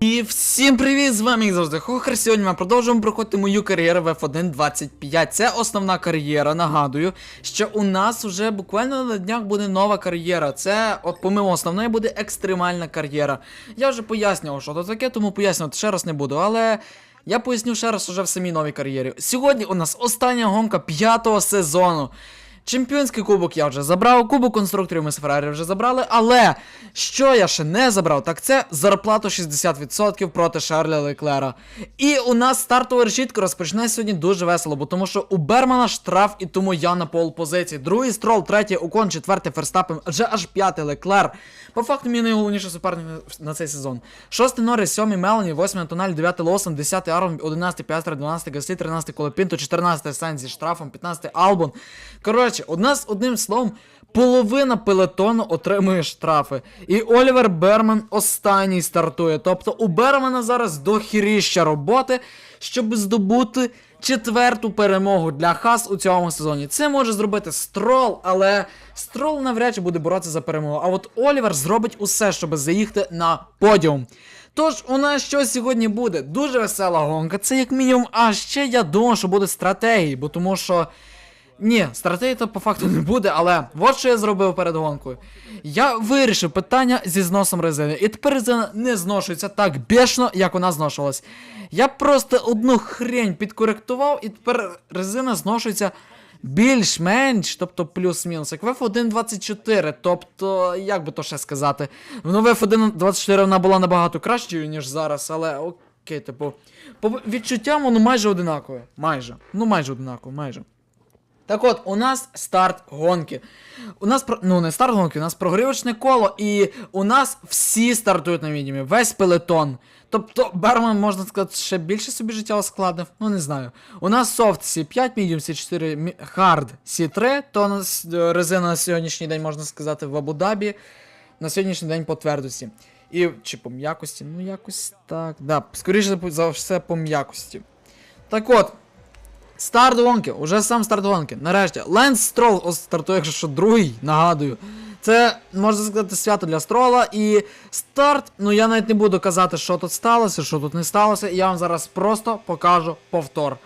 І всім привіт! З вами як завжди Хохер. Сьогодні ми продовжуємо проходити мою кар'єру в F1 25. Це основна кар'єра. Нагадую, що у нас вже буквально на днях буде нова кар'єра. Це, от помимо основної, буде екстремальна кар'єра. Я вже пояснював, що це таке, тому пояснювати ще раз не буду, але. Я поясню ще раз уже в самій новій кар'єрі. Сьогодні у нас остання гонка п'ятого сезону. Чемпіонський кубок я вже забрав, кубок конструкторів ми з Феррарі вже забрали, але що я ще не забрав, так це зарплату 60% проти Шарля Леклера. І у нас стартова решітка розпочне сьогодні дуже весело, бо тому що у Бермана штраф, і тому я на пол позиції. Другий строл, третій Окон, четвертий Ферстапен, вже аж п'ятий Леклер. По факту мій найголовніший суперник на цей сезон. Шостий Норріс, сьомий Мелані, восьмий Тональ, дев'ятий Лоусон, десятий Арон, одинадцятий Піастер, дванадцятий Гаслі, тринадцятий Колопінто, чотирнадцятий Сайн зі штрафом, п'ятнадцятий Албон. Коротше, у нас одним словом. Половина пелетону отримує штрафи. І Олівер Берман останній стартує. Тобто у Бермана зараз дохіріща роботи, щоб здобути четверту перемогу для Хас у цьому сезоні. Це може зробити Строл, але Строл навряд чи буде боротися за перемогу. А от Олівер зробить усе, щоб заїхати на подіум. Тож, у нас що сьогодні буде? Дуже весела гонка. Це як мінімум, а ще я думаю, що буде стратегії, бо тому що. Ні, стратегії то по факту не буде, але от що я зробив перед гонкою. Я вирішив питання зі зносом резини. І тепер резина не зношується так бешено, як вона зношувалась. Я просто одну хрень підкоректував, і тепер резина зношується більш-менш, тобто плюс-мінус, як в F1.24. Тобто, як би то ще сказати, ну в F1.24 вона була набагато кращою, ніж зараз, але окей, типу, по відчуттям воно майже одинакове. Майже. Ну майже одинакове, майже. Так от, у нас старт гонки. У нас про- ну не старт гонки, у нас прогрівочне коло, і у нас всі стартують на відімі, весь пелетон. Тобто Берман, можна сказати, ще більше собі життя ускладнив, ну не знаю. У нас софт C5, medium C4, мі- hard C3, то у нас е, резина на сьогоднішній день, можна сказати, в Абу-Дабі. На сьогоднішній день по твердості. І чи по м'якості? Ну якось так. Да, скоріше за все по м'якості. Так от, Старт гонки, уже сам старт гонки. Нарешті. Ленс Строл стартує, якщо що другий, нагадую. Це, можна сказати, свято для строла. І старт, ну я навіть не буду казати, що тут сталося, що тут не сталося. Я вам зараз просто покажу повтор.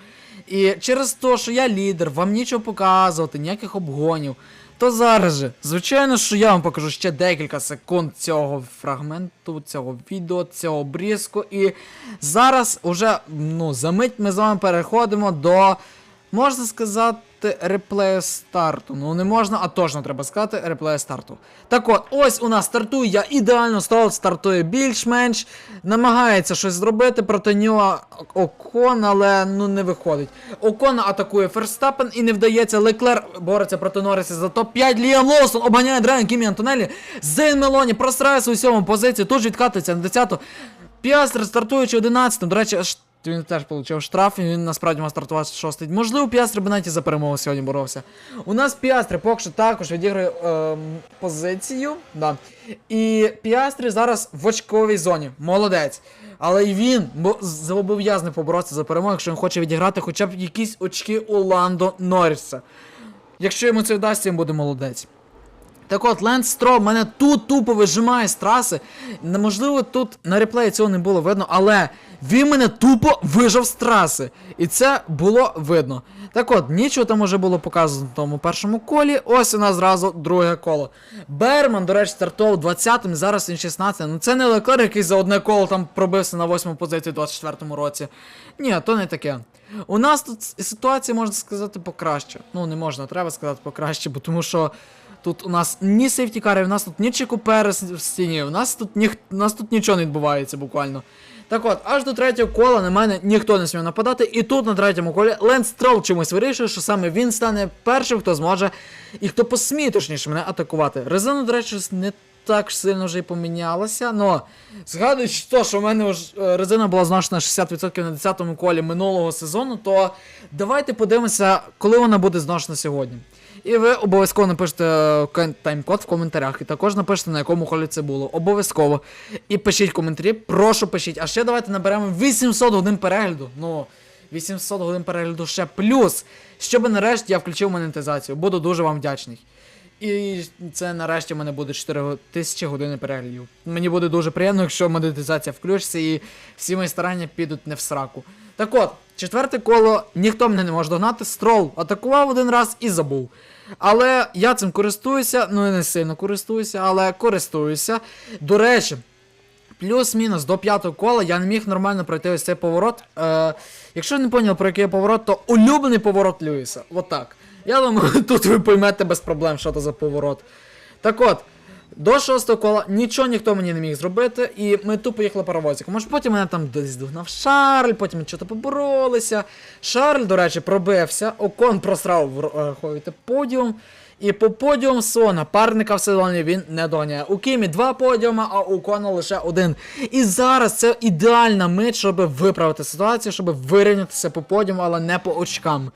І через те, що я лідер, вам нічого показувати, ніяких обгонів. То зараз же, звичайно, що я вам покажу ще декілька секунд цього фрагменту, цього відео, цього обрізку. І зараз уже, ну, за мить ми з вами переходимо до, можна сказати, реплею старту. Ну, не можна, а точно треба сказати реплею старту. Так от, ось у нас стартує я ідеально, стол стартує більш-менш. Намагається щось зробити проти нього Окон, але ну не виходить. Окона атакує Ферстапен і не вдається. Леклер бореться проти Норриса за топ-5. Ліам Лоусон обганяє Драйан Кімі Антонелі. Зейн Мелоні прострається у сьомому позиції, тут же відкатується на 10-ту. Піастер стартуючи 11-м. До речі, ш- він теж отримав штраф, і він насправді мав стартувати 6 Можливо, Піастер би навіть і за перемогу сьогодні боровся. У нас Піастри поки що також відіграє ем, позицію. Да. І Піастри зараз в очковій зоні. Молодець. Але й він зобов'язаний поборотися за перемогу, якщо він хоче відіграти хоча б якісь очки у Ландо Норріса. Якщо йому це вдасться, він буде молодець. Так от, Ленс Строл мене тут тупо вижимає з траси. Неможливо, тут на реплеї цього не було видно, але він мене тупо вижав з траси. І це було видно. Так от, нічого там уже було показано в тому першому колі. Ось у нас зразу друге коло. Берман, до речі, стартував 20-м, зараз він 16 Ну це не Леклер, який за одне коло там пробився на 8 позицію у 24-му році. Ні, то не таке. У нас тут ситуація, можна сказати, покраще. Ну, не можна, треба сказати покраще, бо тому що. Тут у нас ні сейфтікарів, у нас тут ні чекупери в стіні, у нас тут ніх... у нас тут нічого не відбувається буквально. Так от, аж до третього кола на мене ніхто не смів нападати, і тут на третьому колі Ленс Строл чомусь вирішує, що саме він стане першим, хто зможе і хто посміє точніше мене атакувати. Резина, до речі, не так сильно вже й помінялася, но згадуючи то, що в мене е, резина була зношена 60% на 10-му колі минулого сезону, то давайте подивимося, коли вона буде зношена сьогодні. І ви обов'язково напишете е, тайм-код в коментарях. І також напишете, на якому колі це було. Обов'язково. І пишіть коментарі, прошу пишіть. А ще давайте наберемо 800 годин перегляду. Ну, 800 годин перегляду ще плюс. Щоб нарешті я включив монетизацію. Буду дуже вам вдячний. І це нарешті в мене буде 4 тисячі години переглядів. Мені буде дуже приємно, якщо монетизація включиться і всі мої старання підуть не в сраку. Так от, четверте коло ніхто мене не може догнати. Строл атакував один раз і забув. Але я цим користуюся, ну і не сильно користуюся, але користуюся. До речі, плюс-мінус до п'ятого кола я не міг нормально пройти ось цей поворот. Е, якщо не поняв, про який поворот, то улюблений поворот Льюіса. Отак. Я думаю, тут ви поймете без проблем, що це за поворот. Так от, до шостого кола нічого ніхто мені не міг зробити, і ми тупо їхали паровозиком. Може потім мене там десь догнав Шарль, потім щось поборолися. Шарль, до речі, пробився, Окон просрав враховуйте подіум. І по подіум свого напарника в сезоні він не доганяє. У Кімі два подіума, а у Кона лише один. І зараз це ідеальна мить, щоб виправити ситуацію, щоб вирівнятися по подіуму, але не по очкам.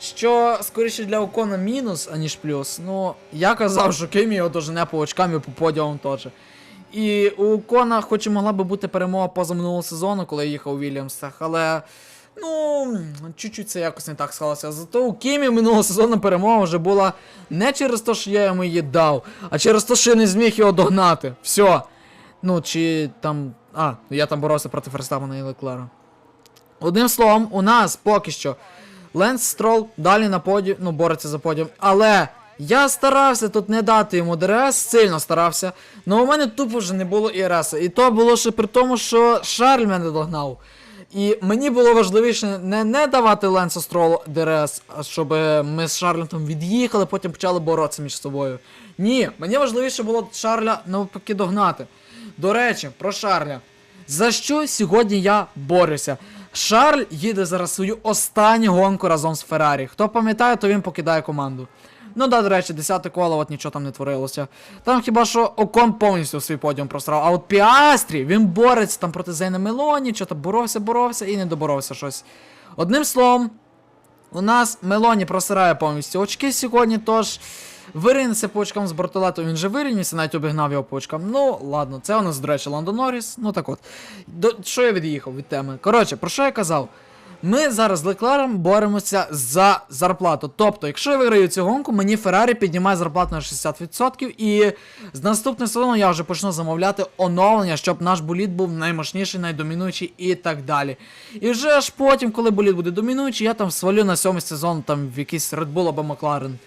Що скоріше для Окона мінус, аніж плюс. Ну, я казав, що Кимі його дожене по очкам і по подіумам теж. І у Кона, хоч і могла би бути перемога поза минулого сезону, коли я їхав у Вільямсах, але. Ну, чуть-чуть це якось не так склалося. Зато у Кімі минулого сезону перемога вже була не через те, що я йому її дав, а через те, що я не зміг його догнати. Все. Ну, чи там. А, я там боровся проти Ферстапена і Леклера. Одним словом, у нас поки що Ленс Строл далі на подіум, ну, бореться за подіум. Але я старався тут не дати йому ДРС, сильно старався. але у мене тупо вже не було ІРС. І то було ще при тому, що Шарль мене догнав. І мені було важливіше не, не давати Ленсу Стролу ДРС, щоб ми з Шарлем від'їхали, потім почали боротися між собою. Ні, мені важливіше було Шарля навпаки догнати. До речі, про Шарля. За що сьогодні я борюся? Шарль їде зараз свою останню гонку разом з Феррарі. Хто пам'ятає, то він покидає команду. Ну да, до речі, 10 коло, от нічого там не творилося. Там хіба що Окон повністю свій подіум просрав. А от Піастрі, він бореться там проти Зейна Мелоні, що то боровся, боровся і не доборовся щось. Одним словом, у нас Мелоні просирає повністю очки сьогодні, тож виринеться по очкам з Бортолету, він же вирівнявся, навіть обігнав його по очкам. Ну, ладно, це у нас, до речі, Ландо Норріс. Ну так от. До, що я від'їхав від теми? Коротше, про що я казав? Ми зараз з Леклером боремося за зарплату. Тобто, якщо я виграю цю гонку, мені Феррарі піднімає зарплату на 60%, і з наступного сезону я вже почну замовляти оновлення, щоб наш болід був наймощніший, найдомінуючий і так далі. І вже ж потім, коли болід буде домінуючий, я там свалю на сьомий сезон там в якийсь Red Bull або Макларен.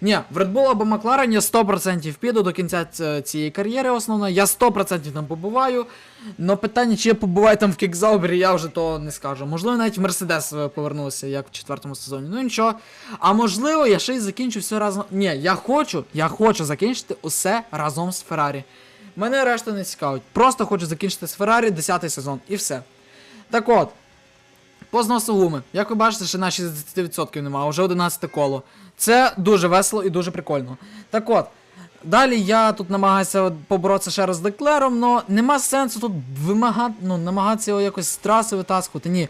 Ні, в Red Bull або Макларен я 100% піду до кінця цієї кар'єри основної. Я 100% там побуваю. Но питання, чи я побуваю там в Кікзаубері, я вже то не скажу. Можливо, навіть в Мерседес е, повернувся, як в четвертому сезоні. Ну нічого. А можливо, я ще й закінчу все разом. Ні, я хочу, я хочу закінчити усе разом з Феррарі. Мене решта не цікавить. Просто хочу закінчити з Феррарі 10 сезон і все. Так от. По зносу гуми. Як ви бачите, ще на 60% нема, вже 11 коло. Це дуже весело і дуже прикольно. Так от. Далі я тут намагаюся поборотися ще раз з Леклером, але нема сенсу тут вимагати, ну, намагатися його якось з траси витаскувати. Ні.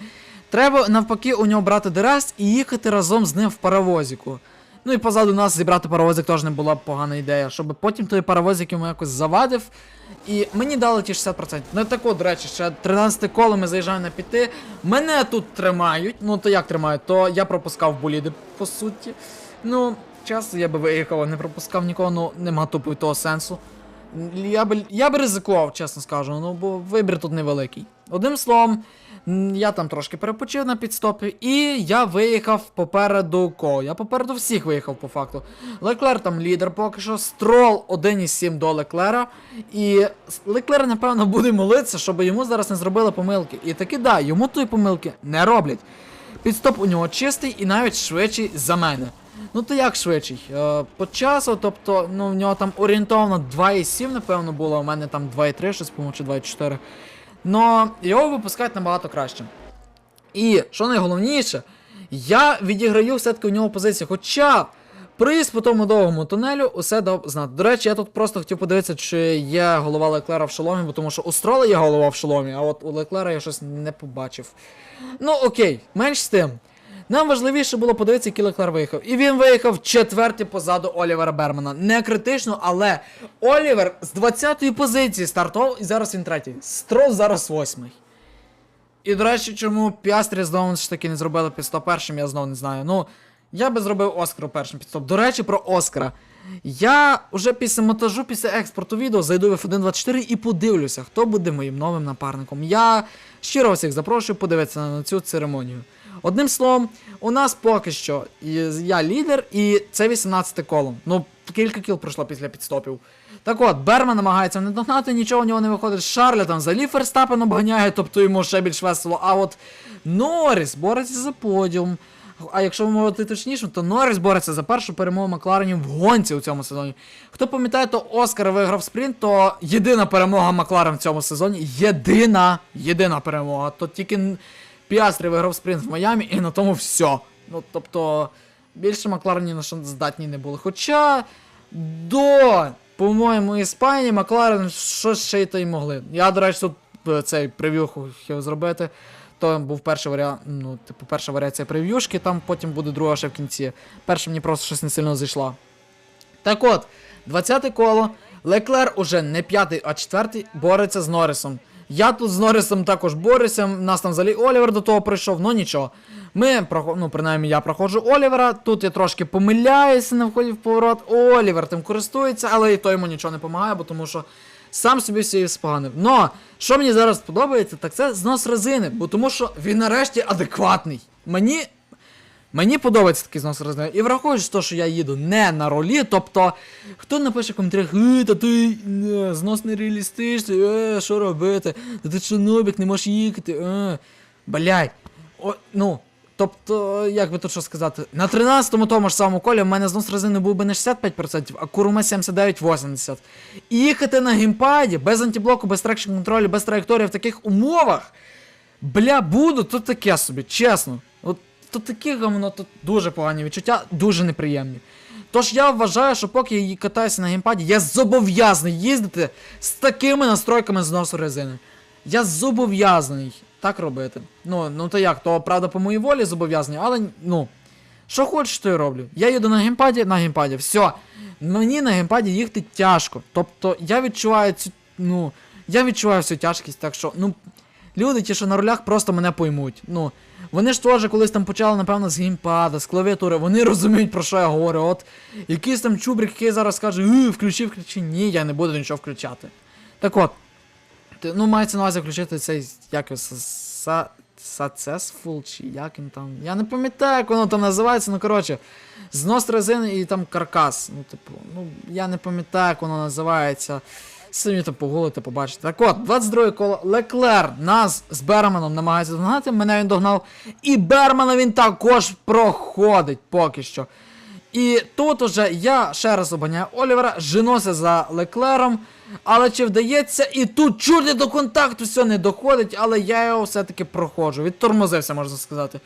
Треба навпаки у нього брати Дерест і їхати разом з ним в паровозіку. Ну і позаду нас зібрати паровозик теж не була б погана ідея, щоб потім той паровозик йому якось завадив. І мені дали ті 60%. Ну так от, до речі, ще 13 коло ми заїжджаємо на піти. Мене тут тримають. Ну то як тримають? То я пропускав боліди, по суті. Ну, чесно, я би виїхав, не пропускав нікого, ну нема тупо того сенсу. Я би, я би ризикував, чесно скажу, ну бо вибір тут невеликий. Одним словом, я там трошки перепочив на підстопі, і я виїхав попереду кого? Я попереду всіх виїхав по факту. Леклер там лідер поки що, строл 1,7 до Леклера. І Леклер, напевно, буде молитися, щоб йому зараз не зробили помилки. І таки да, йому тої помилки не роблять. Підстоп у нього чистий і навіть швидший за мене. Ну то як швидший? Е, по часу, тобто, ну в нього там орієнтовно 2,7, напевно, було, а у мене там 2,3, щось, по-моєму, чи 2,4. Но його випускають набагато краще. І що найголовніше, я відіграю все-таки у нього позицію. Хоча приїзд по тому довгому тунелю усе дав знати. До речі, я тут просто хотів подивитися, чи є голова Леклера в шоломі, бо тому що у Строла є голова в шоломі, а от у Леклера я щось не побачив. Ну окей, менш з тим. Нам важливіше було подивитися, який Леклер виїхав. І він виїхав четвертий позаду Олівера Бермана. Не критично, але Олівер з 20-ї позиції стартував, і зараз він третій. Строл зараз восьмий. І, до речі, чому Піастрі знову ж таки не зробили під 101, я знову не знаю. Ну, Я би зробив Оскару першим підстоп. До речі, про Оскара. Я вже після монтажу, після експорту відео зайду в F1.24 і подивлюся, хто буде моїм новим напарником. Я щиро всіх запрошую подивитися на цю церемонію. Одним словом, у нас поки що я лідер, і це 18 коло. Ну, кілька кіл пройшло після підстопів. Так от, Берман намагається не догнати, нічого у нього не виходить. Шарля там взагалі Ферстапен обганяє, тобто йому ще більш весело. А от Норріс бореться за подіум. А якщо ви можете точніше, то Норріс бореться за першу перемогу Макларенів в гонці у цьому сезоні. Хто пам'ятає, то Оскар виграв спринт, то єдина перемога Макларен в цьому сезоні. Єдина, єдина перемога. То тільки Піастрі виграв спринт в Майамі і на тому все. Ну, тобто, більше Макларен ні на що здатні не були. Хоча до, по-моєму, Іспанії Макларен щось ще й то й могли. Я, до речі, тут е, цей прев'ю хотів зробити. То був перший варіант, ну, типу, перша варіація прев'юшки, там потім буде друга ще в кінці. Перша мені просто щось не сильно зайшла. Так от, 20 те коло. Леклер уже не п'ятий, а четвертий бореться з Норрисом. Я тут з Норрісом також борюся. Нас там взагалі Олівер до того прийшов, ну нічого. Ми ну, принаймні я проходжу Олівера. Тут я трошки помиляюся на вході в поворот. Олівер тим користується, але і то йому нічого не допомагає, бо тому що сам собі все споганив. Но, що мені зараз подобається, так це знос резини, бо тому що він нарешті адекватний. Мені Мені подобається такий знос резини. І враховуючи те, що я їду не на ролі, тобто, хто напише в коментарях, е, та ти е, знос нереалістичний, е, що робити? Та ти що нобік, не можеш їхати, е. Блять. О, ну, тобто, як би тут що сказати, на 13-му тому ж самому колі в мене знос резини був би не 65%, а курума 79-80%. І їхати на геймпаді без антиблоку, без трекшн контролю, без траєкторії в таких умовах. Бля, буду, то таке собі, чесно. То таке гамно, то дуже погані відчуття, дуже неприємні. Тож я вважаю, що поки я катаюся на геймпаді, я зобов'язаний їздити з такими настройками зносу резини. Я зобов'язаний так робити. Ну, ну то як, то правда по моїй волі зобов'язаний, але ну. Що хочеш, то й роблю. Я їду на геймпаді, на геймпаді, все. Мені на геймпаді їхати тяжко. Тобто я відчуваю цю. Ну, я відчуваю всю тяжкість, так що, ну. Люди, ті, що на рулях, просто мене поймуть. Ну, вони ж теж колись там почали, напевно, з геймпада, з клавіатури, вони розуміють, про що я говорю. От якийсь там чубрик, який зараз скаже, «Е, включи, включи. Ні, я не буду нічого включати. Так от, ну, мається на увазі включити цей, як його, Successful, чи як він там. Я не пам'ятаю, як воно там називається, ну коротше, знос резини і там каркас. Ну, типу, ну, я не пам'ятаю, як воно називається. Самі там погулити, побачите. Так от, 22 коло Леклер нас з Берманом намагається догнати, мене він догнав. І Бермана він також проходить поки що. І тут уже я ще раз обганяю Олівера, женуся за Леклером. Але чи вдається, і тут чуть до контакту все не доходить, але я його все-таки проходжу. Відтормозився, можна сказати.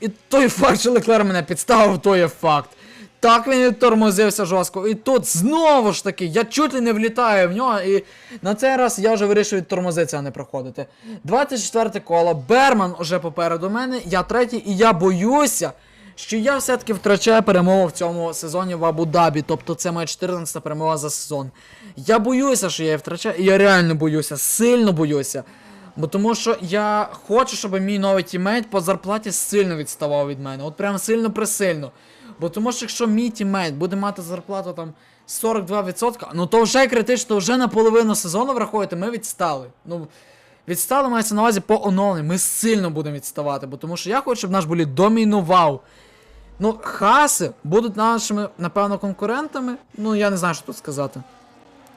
І той факт, що Леклер мене підставив, то є факт. Так він відтормозився жорстко. І тут знову ж таки, я чуть ли не влітаю в нього, і на цей раз я вже вирішив відтормозитися, а не проходити. 24 коло, Берман уже попереду мене, я третій, і я боюся, що я все-таки втрачаю перемогу в цьому сезоні в Абу-Дабі. Тобто це моя 14 перемога за сезон. Я боюся, що я її втрачаю, і я реально боюся, сильно боюся. Бо тому що я хочу, щоб мій новий тімейт по зарплаті сильно відставав від мене. От прям сильно присильно. Бо тому що якщо мій тімейт буде мати зарплату там 42%, ну то вже критично, вже на половину сезону враховуєте, ми відстали. Ну, відстали мається на увазі по оновленню. Ми сильно будемо відставати, бо тому що я хочу, щоб наш болід домінував. Ну, хаси будуть нашими, напевно, конкурентами. Ну, я не знаю, що тут сказати.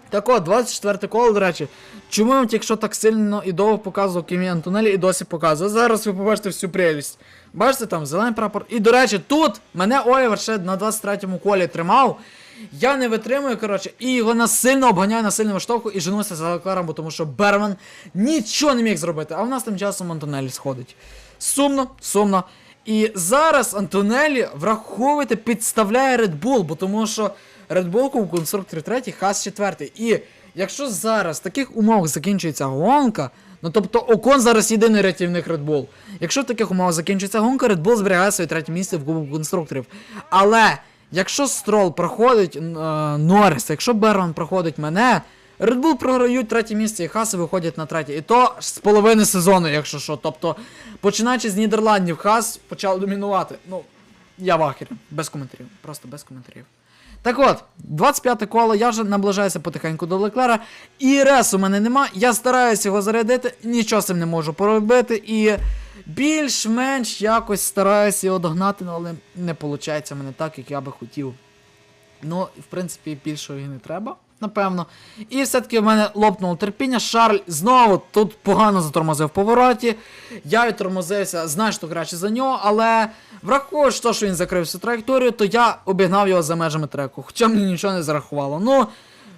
Так от, 24 коло, до речі. Чому я вам тільки так сильно і довго показував Кімі Антонелі і досі показую? Зараз ви побачите всю прелість. Бачите, там зелений прапор. І, до речі, тут мене Олівер ще на 23-му колі тримав. Я не витримую, коротше, і його насильно обганяю на сильному штовху і женуся за Леклером, бо тому що Берман нічого не міг зробити. А в нас тим часом Антонелі сходить. Сумно, сумно. І зараз Антонелі, враховуйте, підставляє Red Bull, бо тому що Red Bull у конструкторі 3, Хас 4. І якщо зараз в таких умовах закінчується гонка, ну тобто Окон зараз єдиний рятівник Red Bull. Якщо в таких умовах закінчується гонка, Red Bull зберігає своє третє місце в Кубку конструкторів. Але якщо Строл проходить е, Норріс, якщо Берман проходить мене, Red Bull програють третє місце і Хаси виходять на третє. І то з половини сезону, якщо що. Тобто, починаючи з Нідерландів, Хас почав домінувати. Ну, я в ахері. Без коментарів. Просто без коментарів. Так от, 25 коло, я вже наближаюся потихеньку до Леклера. І рес у мене нема. Я стараюся його зарядити, нічого з цим не можу поробити. І більш-менш якось стараюся його догнати, ну, але не виходить мене так, як я би хотів. Ну, в принципі, більшого і не треба, напевно. І все-таки в мене лопнуло терпіння. Шарль знову тут погано затормозив в повороті. Я відтормозився значно краще за нього, але враховуючи те, що він закрив всю траєкторію, то я обігнав його за межами треку. Хоча мені нічого не зарахувало. Ну,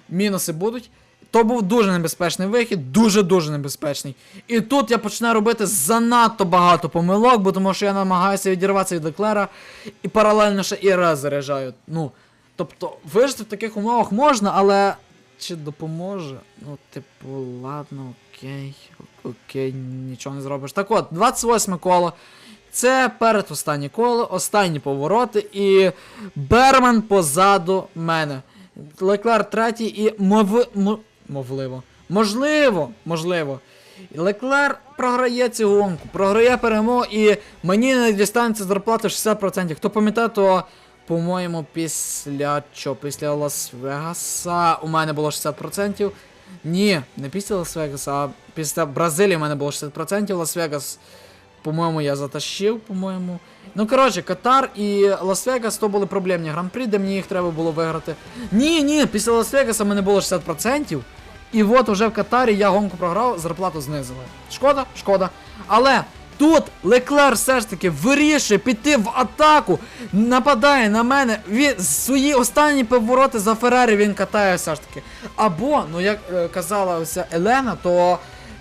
мінуси будуть. То був дуже небезпечний вихід, дуже-дуже небезпечний. І тут я починаю робити занадто багато помилок, бо тому що я намагаюся відірватися від Леклера і паралельно ще і раз заряджаю. Ну, тобто, вижити в таких умовах можна, але чи допоможе? Ну, типу, ладно, окей, окей, нічого не зробиш. Так от, 28 коло. Це передостаннє коло, останні повороти, і Берман позаду мене. Леклер третій і мов... мовливо. Можливо, можливо. Леклер програє цю гонку, програє перемогу, і мені не дістанеться зарплати 60%. Хто пам'ятає, то, по-моєму, після що? Після Лас-Вегаса у мене було 60%. Ні, не після Лас-Вегаса, а після Бразилії у мене було 60%. Лас-Вегас, по-моєму, я затащив, по-моєму. Ну, коротше, Катар і Лас-Вегас то були проблемні гран-прі, де мені їх треба було виграти. Ні, ні, після Лас-Вегаса в мене було 60%. І от уже в Катарі я гонку програв, зарплату знизили. Шкода, шкода. Але тут Леклер все ж таки вирішує піти в атаку, нападає на мене. Він свої останні повороти за Феррарі він катає все ж таки. Або, ну як е, казала ося Елена, то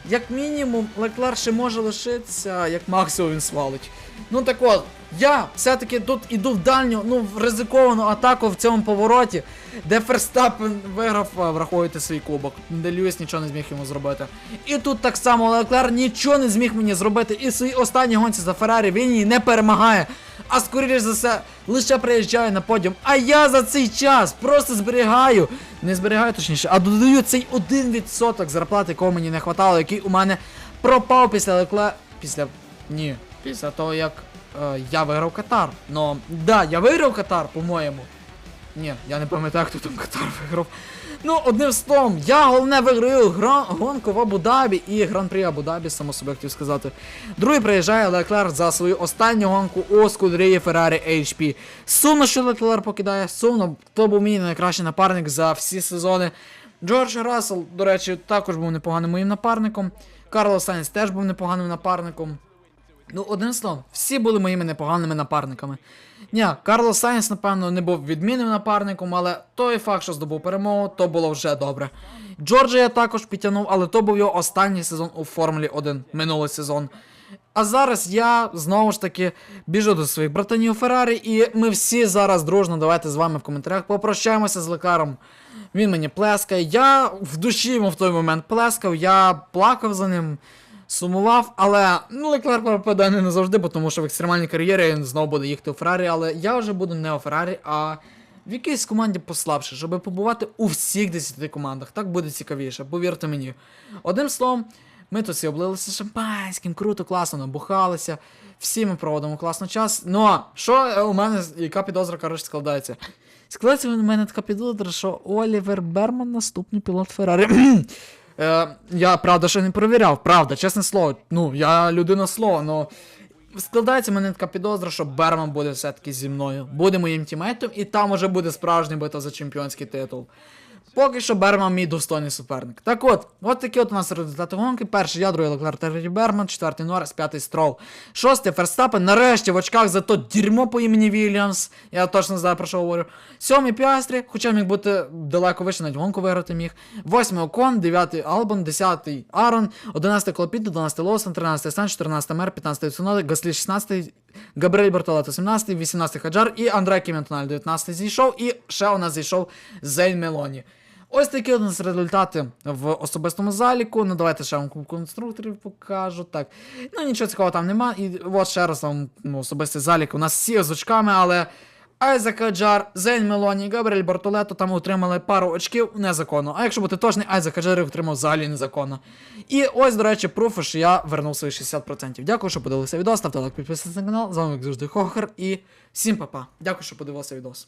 як мінімум Леклер ще може лишитися, як максимум він свалить. Ну так от, я все-таки тут іду в дальню, ну, в ризиковану атаку в цьому повороті, де Ферстапен виграв, а, враховуйте свій кубок, де Льюіс нічого не зміг йому зробити. І тут так само Леклер нічого не зміг мені зробити. І в своїй останній гонці за Феррарі він її не перемагає. А скоріше за все, лише приїжджає на подіум. А я за цей час просто зберігаю. Не зберігаю точніше, а додаю цей 1% зарплати, якого мені не хватало, який у мене пропав після Леклер. Після. Ні. Після того, як е, я виграв Катар. Ну, да, я виграв Катар, по-моєму. Ні, я не пам'ятаю, хто там Катар виграв. Ну, одним словом, я головне виграю гра... гонку в Абу-Дабі і гран-прі Абу-Дабі, само собі хотів сказати. Другий приїжджає Леклер за свою останню гонку у Скудерії Ferrari HP. Сумно, що Леклер покидає, сумно, то був мій найкращий напарник за всі сезони. Джордж Рассел, до речі, також був непоганим моїм напарником. Карлос Сайнс теж був непоганим напарником. Ну, одним словом, всі були моїми непоганими напарниками. Ні, Карлос Сайнс, напевно, не був відмінним напарником, але той факт, що здобув перемогу, то було вже добре. Джорджа я також підтягнув, але то був його останній сезон у Формулі 1, минулий сезон. А зараз я знову ж таки біжу до своїх братанів Феррарі, і ми всі зараз дружно давайте з вами в коментарях попрощаємося з лекаром. Він мені плескає. Я в душі йому в той момент плескав, я плакав за ним, сумував, але ну Леклер пропаде не назавжди, бо тому що в екстремальній кар'єрі він знову буде їхати у Феррарі, але я вже буду не у Феррарі, а в якійсь команді послабше, щоб побувати у всіх 10 командах. Так буде цікавіше, повірте мені. Одним словом, ми тут всі облилися шампанським, круто, класно, набухалися. Всі ми проводимо класно час. Ну, а що е, у мене, яка підозра, коротше, складається? Складається у мене така підозра, що Олівер Берман наступний пілот Феррарі. Е, я правда ще не перевіряв, правда, чесне слово. Ну, я людина слова, но складається мене така підозра, що Берман буде все-таки зі мною. Буде моїм тімейтом, і там уже буде справжня битва за чемпіонський титул. Поки що Берман мій достойний суперник. Так от, от такі от у нас результати гонки. Перший я, другий Леклер Террі Берман, четвертий Норрис, п'ятий Строл. Шостий Ферстапен, нарешті в очках за то дерьмо по імені Вільямс. Я точно знаю про що говорю. Сьомий Піастрі, хоча міг бути далеко вище, навіть гонку виграти міг. Восьмий Окон, дев'ятий Албон, десятий Арон, одинадцятий Колопіт, дванадцятий Лоусон, тринадцятий Сан, чотирнадцятий Мер, п'ятнадцятий Цунода, Гаслі, шістнадцятий, Габриель Бартолето, 17, 18 Хаджар і Андре Кіментональ, 19 зійшов, і ще у нас зійшов Зейн Мелоні. Ось такі у нас результати в особистому заліку. Ну, давайте ще вам конструкторів покажу. Так. Ну, нічого цікавого там нема. І от ще раз вам ну, особистий залік. У нас всі з очками, але Айзек Аджар, Зейн Мелоні, Габріель Бартолето там отримали пару очків незаконно. А якщо бути точний, Айзек Аджар отримав взагалі незаконно. І ось, до речі, пруфи, що я вернув свої 60%. Дякую, що подивилися відео. Ставте лайк, підписуйтесь на канал. З вами, як завжди, Хохер і всім па-па. Дякую, що подивилися відос.